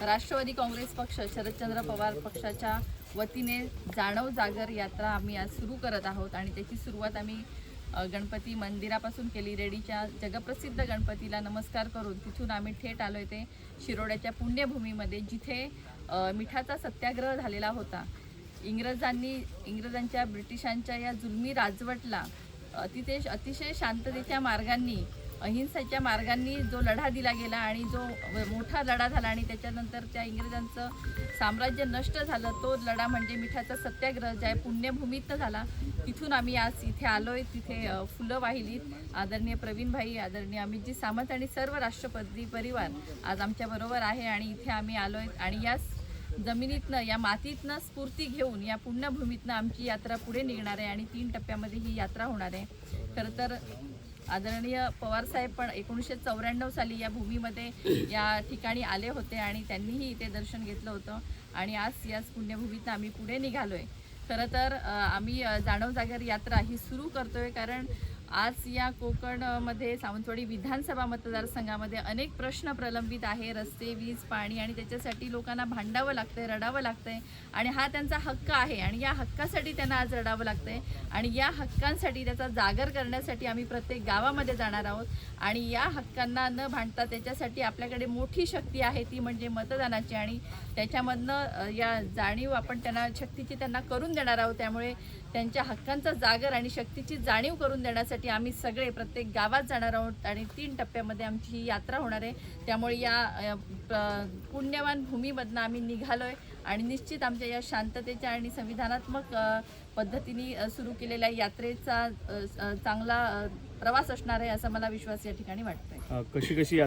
राष्ट्रवादी काँग्रेस पक्ष शरदचंद्र पवार पक्षाच्या वतीने जाणव जागर यात्रा आम्ही आज सुरू करत आहोत आणि त्याची सुरुवात आम्ही गणपती मंदिरापासून केली. रेडीच्या जगप्रसिद्ध गणपतीला नमस्कार करून तिथून आम्ही थेट आलो ते शिरोड्याच्या पुण्यभूमीमध्ये जिथे मिठाचा सत्याग्रह झालेला होता. इंग्रजांनी इंग्रजांच्या ब्रिटिशांच्या या जुलमी राजवटला अतिशय अतिशय शांततेच्या मार्गांनी अहिंसेच्या मार्गांनी जो लढा दिला गेला आणि जो मोठा लढा झाला आणि त्याच्यानंतर त्या इंग्रजांचं साम्राज्य नष्ट झालं तो लढा म्हणजे मिठाचा सत्याग्रह ज्या पुण्यभूमीतनं झाला तिथून आम्ही आज इथे आलोय तिथे फुलं वाहिलीत आदरणीय प्रवीणभाई आदरणीय अमितजी सामंत आणि सर्व राष्ट्रपती परिवार आज आमच्याबरोबर आहे आणि इथे आम्ही आलोय आणि या जमिनीतनं या मातीतनं स्फूर्ती घेऊन या पुण्यभूमीतनं आमची यात्रा पुढे निघणार आहे आणि तीन टप्प्यामध्ये ही यात्रा होणार आहे. खरं तर आदरणीय पवारसाहेब पण एकोणीसशे चौऱ्याण्णव साली या भूमीमध्ये या ठिकाणी आले होते आणि त्यांनीही इथे दर्शन घेतलं होतं. आणि आज याच पुण्यभूमीतनं आम्ही पुढे निघालो आहे खरं तर आम्ही जाणव जागर यात्रा ही सुरू करतोय कारण आज या कोकणमध्ये सावंतवाडी विधानसभा मतदारसंघामध्ये अनेक प्रश्न प्रलंबित आहे. रस्ते वीज पाणी आणि त्याच्यासाठी लोकांना भांडावं लागतंय रडावं लागतंय आणि हा त्यांचा हक्क आहे आणि या हक्कासाठी त्यांना आज रडावं लागतंय आणि या हक्कांसाठी त्याचा जागर करण्यासाठी आम्ही प्रत्येक गावामध्ये जाणार आहोत आणि या हक्कांना न भांडता त्याच्यासाठी आपल्याकडे मोठी शक्ती आहे ती म्हणजे मतदानाची आणि त्याच्यामधनं या जाणीव आपण त्यांना शक्तीची त्यांना करून देणार आहोत. त्यामुळे त्यांच्या हक्कांचा जागर आणि शक्तीची जाणीव करून देण्यासाठी आम्ही सगळे प्रत्येक गावात जाणार आहोत आणि तीन टप्प्यामध्ये आमची ही यात्रा होणार आहे. त्यामुळे या पुण्यवान भूमीमधनं आम्ही निघालो आहे आणि निश्चित आमच्या या शांततेच्या आणि संविधानात्मक पद्धतीने सुरू केलेल्या यात्रेचा चांगला प्रवास असणार आहे असा मला विश्वास या ठिकाणी वाटतोय. कशी कशी